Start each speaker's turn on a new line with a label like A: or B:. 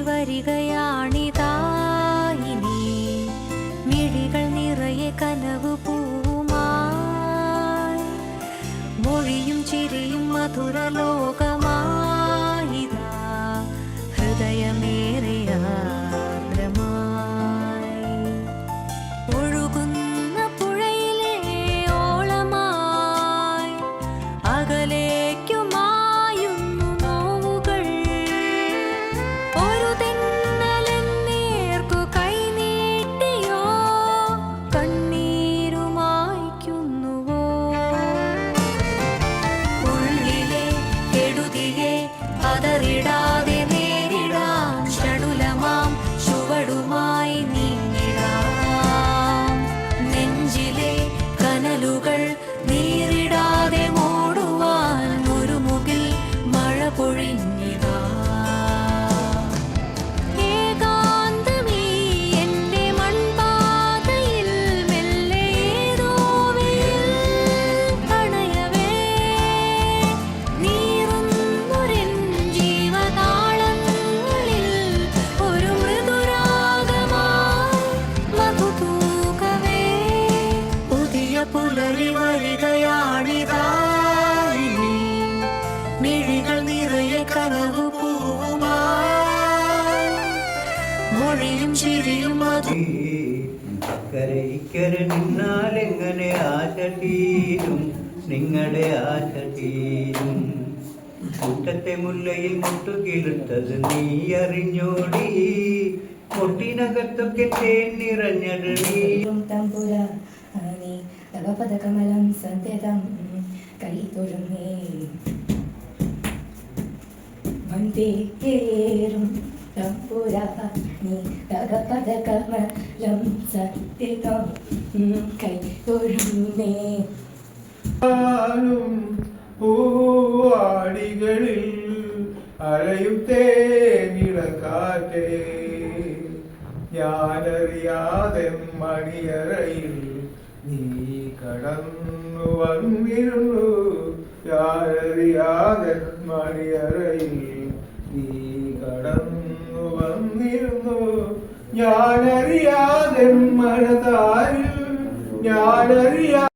A: വരികയാണിതാ ഇനി. മിഴികൾ നിറയെ കനവ് പൂവുമായി. മൊഴിയും ചിരിയും മധുര ലോകമായിതാ മൊഴിയും ചിരിയും മതി
B: കരയിക്കര നിന്നാൽ എങ്ങനെ ആശ തീരും നിങ്ങളുടെ ആശ തീരും മുറ്റത്തെ മുല്ലയിൽ മുട്ടുകിളുത്തത് നീ അറിഞ്ഞോടി. മുട്ടിനകത്തൊക്കെ തേൻ നിറഞ്ഞത് നീ.
C: തവപദകമലം സന്ധ്യതം കൈ തൊഴുന്നേ. വന്ദേറും തമ്പുര നീ തവപദകമലം സന്ധ്യതം കൈ തൊഴുന്നേ ും.
D: പൂവാടികളിൽ അലയും തേനിടക്കാറ്റേ ഞാനറിയാതെ മണിയറയിൽ നീ കടന്നു വന്നിരുന്നു. ഞാനറിയാതെ മണിയറയിൽ നീ വന്നിരുന്നു. ഞാനറിയാതെ മനതാരിൽ ഞാനറിയാ